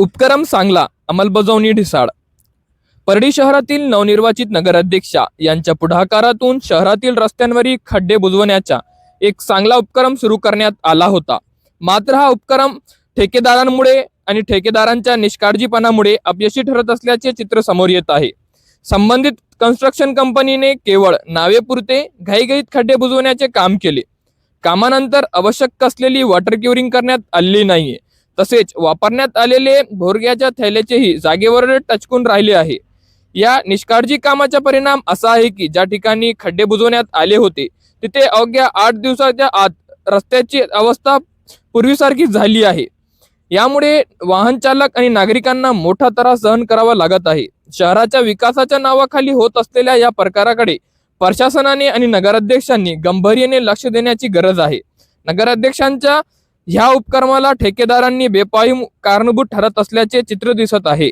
उपक्रम सांगला अंमलबजावणी ढिसाळ. परडी शहरातील नवनिर्वाचित नगराध्यक्षा यांच्या पुढाकारातून शहरातील रस्त्यांवरील खड्डे बुजवण्याचा एक चांगला उपक्रम सुरू करण्यात आला होता. मात्र हा उपक्रम ठेकेदारांमुळे आणि ठेकेदारांच्या निष्काळजीपणामुळे अपयशी ठरत असल्याचे चित्र समोर येत आहे. संबंधित कन्स्ट्रक्शन कंपनीने केवळ नावेपुरते घाईघाईत खड्डे बुजवण्याचे काम केले. कामानंतर आवश्यक असलेली वॉटर क्युरिंग करण्यात आलेली नाहीये. तसेच वापरण्यात आलेले भोरग्याच्या थैल्याचेही जागेवर टचकून राहिले आहे. या निष्काळजी कामाचा परिणाम असा आहे की ज्या ठिकाणी खड्डे बुजवण्यात आले होते तिथे अवघ्या आठ दिवसाच्या आत रस्त्याची अवस्था पूर्वीसारखी झाली आहे. यामुळे वाहन चालक आणि नागरिकांना मोठा त्रास सहन करावा लागत आहे. शहराच्या विकासाच्या नावाखाली होत असलेल्या या प्रकाराकडे प्रशासनाने आणि नगराध्यक्षांनी गंभीर्याने लक्ष देण्याची गरज आहे. नगराध्यक्षांच्या ह्या उपक्रमाला ठेकेदारांनी बेपायी कारणीभूत ठरत असल्याचे चित्र दिसत आहे.